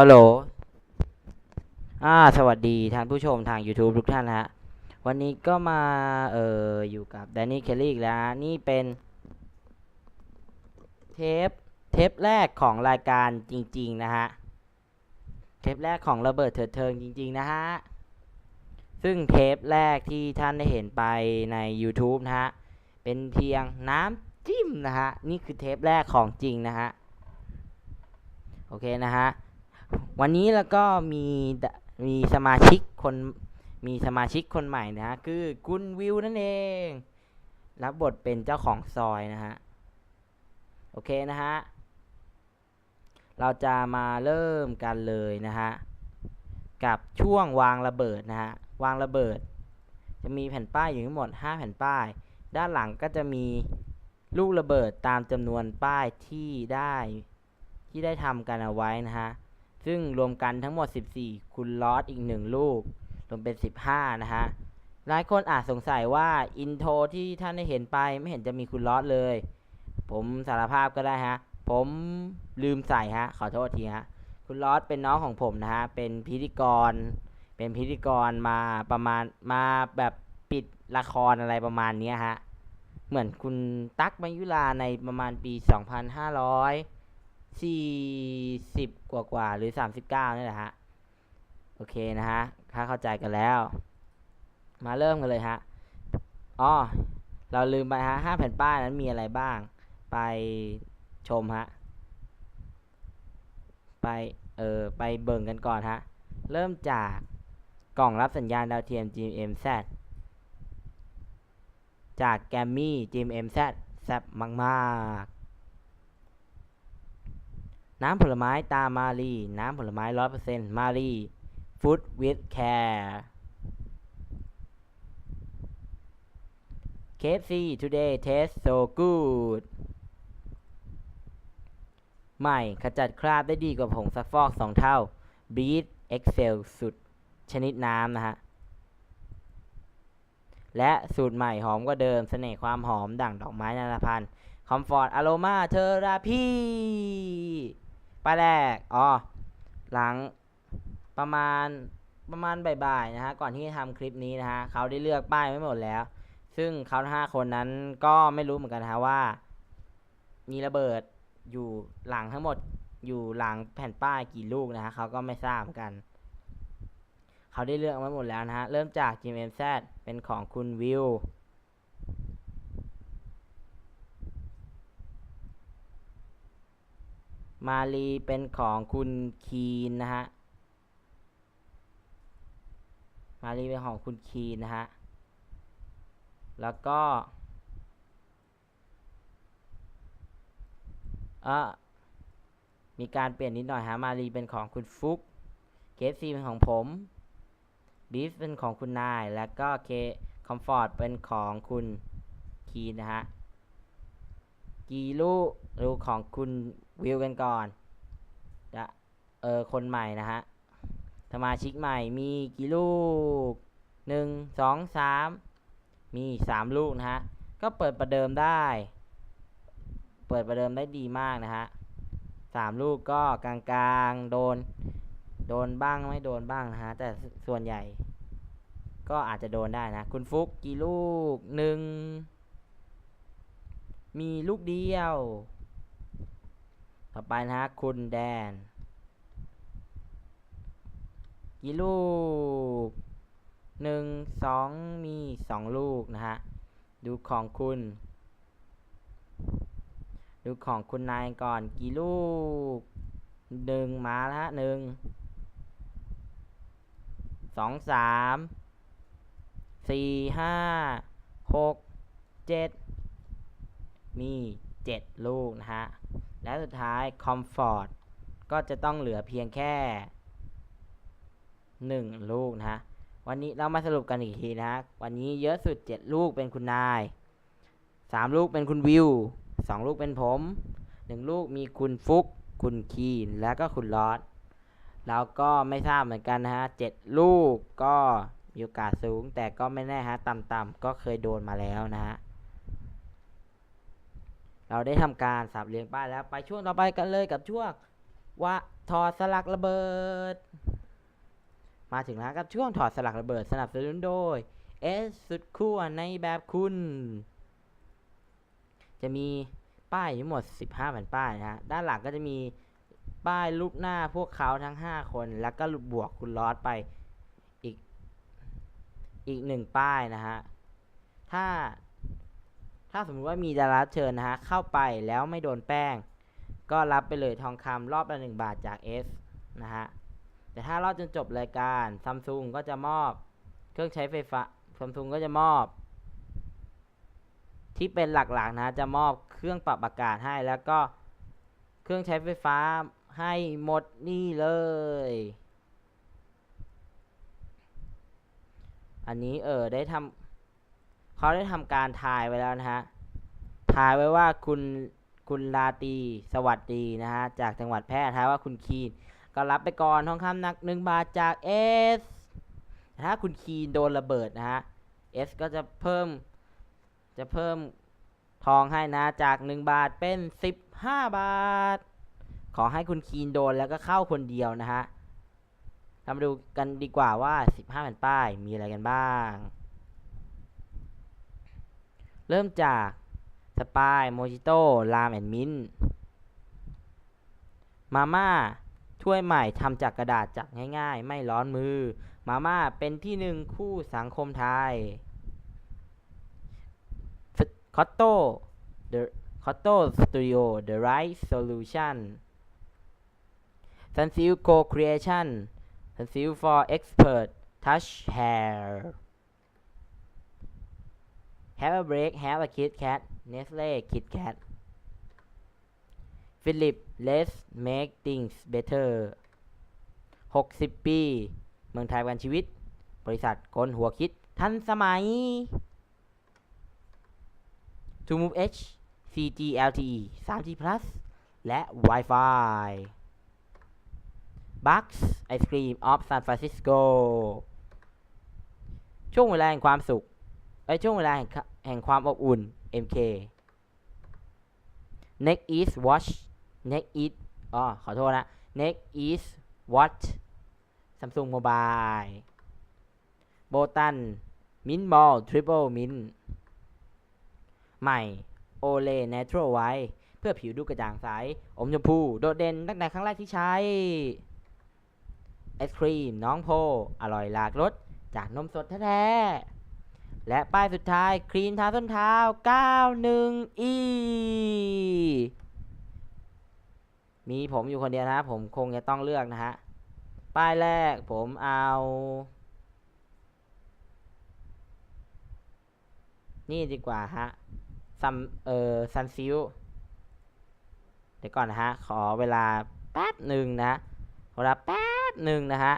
ฮัลโหล อ่า สวัสดีท่านผู้ชมทาง YouTube ทุกท่านนะฮะ วันนี้ก็มา เอ่อ อยู่กับแดนนี่ เคลลี่อีกแล้วนะนี่เป็น เทป เทปแรกของรายการจริง ๆ นะฮะ เทปแรกของระเบิดเถิดเทิงจริง ๆ นะฮะ ซึ่งเทปแรกที่ท่านได้เห็นไปใน YouTube นะฮะ เป็นเพียงน้ำจิ้มนะฮะ นี่คือเทปแรกของจริงนะฮะ โอเคนะฮะ วันนี้แล้วก็มีมีสมาชิกคนมีสมาชิกคนใหม่นะฮะคือคุณวิวนั่นเอง รับบทเป็นเจ้าของซอยนะฮะ โอเคนะฮะ เราจะมาเริ่มกันเลยนะฮะ กับช่วงวางระเบิดนะฮะ วางระเบิด จะมีแผ่นป้ายอยู่ทั้งหมด 5 แผ่นป้าย ด้านหลังก็จะมีลูกระเบิดตามจำนวนป้ายที่ได้ที่ได้ทำกันเอาไว้นะฮะ ซึ่งรวมกันทั้งหมด 14 คูณลอสอีก 1 ลูก รวมเป็น 15 นะฮะ หลายคนอาจสงสัยว่าอินโทรที่ท่านได้เห็นไปไม่เห็นจะมีคูณลอสเลย ผมสารภาพก็ได้ฮะ ผมลืมใส่ฮะ ขอโทษทีฮะ คุณลอสเป็นน้องของผมนะฮะ เป็นพิธีกร เป็นพิธีกรมาประมาณมาแบบปิดละครอะไรประมาณนี้ฮะ เหมือนคุณตั๊กมายุลาในประมาณปี 2500 สี่สิบกว่ากว่าหรือสามสิบเก้านี่แหละฮะ โอเคนะฮะ ถ้าเข้าใจกันแล้ว มาเริ่มกันเลยฮะ อ๋อ เราลืมไปฮะห้าแผ่นป้ายนั้นมีอะไรบ้าง ไปชมฮะ ไป เออ ไปเบิ่งกันก่อนฮะ เริ่มจากกล่องรับสัญญาณดาวเทียม GMZ จากแกมมี่ GMZ แซ่บมาก ๆ น้ำผลไม้ตามารีน้ำผลไม้ร้อยเปอร์เซ็นต์มารีฟู้ดวิดแคร์เคฟซี today taste so good ใหม่ขจัดคราบได้ดีกว่าผงซักฟอกสองเท่า Breed Excel สุดชนิดน้ำนะฮะ และสูตรใหม่หอมกว่าเดิมเสน่ห์ความหอมดั่งดอกไม้นานาพันธุ์คอมฟอร์ตอโรมาเทอราพี ป้ายแรกอ๋อหลังประมาณประมาณบ่ายๆนะฮะก่อนที่จะทำคลิปนี้นะฮะเขาได้เลือกป้ายไว้หมดแล้ว ซึ่งเขาห้าคนนั้นก็ไม่รู้เหมือนกันนะฮะว่า มีระเบิดอยู่หลังทั้งหมดอยู่หลังแผ่นป้ายกี่ลูกนะฮะเขาก็ไม่ทราบเหมือนกัน เขาได้เลือกไว้หมดแล้วนะฮะเริ่มจาก GMZ เป็นของคุณวิว มาลีเป็นของคุณคีนนะฮะ มาลีเป็นของคุณคีนนะฮะ แล้วก็เออมีการเปลี่ยนนิดหน่อยฮะ มาลีเป็นของคุณฟุกเคฟซีเป็นของผมบีฟเป็นของคุณนาย แล้วก็เคคอมฟอร์ตเป็นของคุณคีนนะฮะกีลู รูของคุณวิวกันก่อนจะเออคนใหม่นะฮะสมาชิกใหม่มีกี่ลูกหนึ่งสองสามมีสามลูกนะฮะ ก็เปิดประเดิมได้ เปิดประเดิมได้ดีมากนะฮะสามลูกก็กลางๆ โดน โดนบ้างไม่โดนบ้างนะฮะ แต่ส่วนใหญ่ ก็อาจจะโดนได้นะ คุณฟุกกี่ลูกหนึ่งมีลูกเดียว ต่อไปนะฮะคุณแดนกี่ลูกหนึ่งสองมีสองลูกนะฮะ ดูของคุณ ดูของคุณนายก่อนกี่ลูกหนึ่งมาแล้วฮะหนึ่งสองสามสี่ห้าหกเจ็ดมีเจ็ดลูกนะฮะ และสุดท้ายคอมฟอร์ตก็จะต้องเหลือเพียงแค่หนึ่งลูกนะฮะ วันนี้เรามาสรุปกันอีกทีนะฮะ วันนี้เยอะสุดเจ็ดลูกเป็นคุณนายสามลูกเป็นคุณวิวสองลูกเป็นผมหนึ่งลูกมีคุณฟุก คุณคีน แล้วก็คุณลอสแล้วก็ไม่ทราบเหมือนกันนะฮะเจ็ดลูกก็มีโอกาสสูง แต่ก็ไม่แน่ฮะ ต่ำๆก็เคยโดนมาแล้วนะฮะ เราได้ทำการสับเรียงป้ายแล้วไปช่วงต่อไปกันเลยกับช่วงว่าถอดสลักระเบิด มาถึงแล้วกับช่วงถอดสลักระเบิดสนับสนุนโดยเอสสุดขั้วในแบบคุณ จะมีป้ายทั้งหมด 15แผ่นป้ายนะฮะด้านหลังก็จะมีป้ายรูปหน้าพวกเขาทั้ง 5 คน แล้วก็บวกคุณลอสไปอีกอีกหนึ่งป้ายนะฮะถ้า ถ้าสมมุติว่ามีดาราเชิญนะฮะเข้าไปแล้วไม่โดนแป้ง ก็รับไปเลยทองคำรอบละหนึ่งบาทจาก S นะฮะแต่ถ้ารอบจนจบรายการซัมซุงก็จะมอบเครื่องใช้ไฟฟ้าซัมซุงก็จะมอบ ที่เป็นหลักๆนะจะมอบเครื่องปรับอากาศให้แล้วก็เครื่องใช้ไฟฟ้าให้หมดนี่เลย อันนี้เออได้ทำ เขาได้ทำการทายไว้แล้วนะฮะทายไว้ว่าคุณคุณลาตีสวัสดีนะฮะจากจังหวัดแพร่ทายว่าคุณคีนก็รับไปก่อนทองคำหนักหนึ่งบาทจากเอสถ้าคุณคีนโดนระเบิดนะฮะเอสก็จะเพิ่มจะเพิ่มทองให้นะจากหนึ่งบาทเป็นสิบห้าบาท ขอให้คุณคีนโดนแล้วก็เข้าคนเดียวนะฮะเรามาดูกันดีกว่าว่า 15แผ่นป้ายมีอะไรกันบ้าง เริ่มจากสปายโมจิโต้ลามแอนมินมาม่าถ้วยใหม่ทำจากกระดาษจับง่ายๆ ไม่ร้อนมือ มาม่าเป็นที่หนึ่งคู่สังคมไทยคอตโต้ The คอตโต้สตูดิโอ The Right Solution ซันซิล Co Creation ซันซิล for Expert Touch Hair Have a break Have a Kit Kat Nestle Kit Kat Philip Let's Make Things Better 60 ปี เมืองไทยวันชีวิต บริษัทคนหัวคิด ทันสมัย To Move H 4G LTE 3G Plus และ Wi-Fi Bucks Ice Cream of San Francisco ช่วงเวลาแห่งความสุข ไอช่วงเวลาแห่งคแห่งความอบอุ่น MK Next East Watch Next East อ๋อขอโทษนะ Next East Watch Samsung Mobile โบตัน Mint Ball Triple Mint ใหม่โอเล Natural White เพื่อผิวดูกระจ่างใส อมชมพู โดดเด่นตั้งแต่ครั้งแรกที่ใช้ ไอศครีม น้องโพ อร่อยหลากรสจากนมสดแท้ๆ และป้ายสุดท้ายครีมทาส้นเท้า 91 e มีผมอยู่คนเดียวนะผมคงจะต้องเลือกนะฮะ ป้ายแรกผมเอา นี่ดีกว่าฮะซัมเอ่อซันซิลเดี๋ยวก่อนนะฮะ ขอเวลาแป๊บหนึ่งนะขอเวลาแป๊บหนึ่งนะฮะ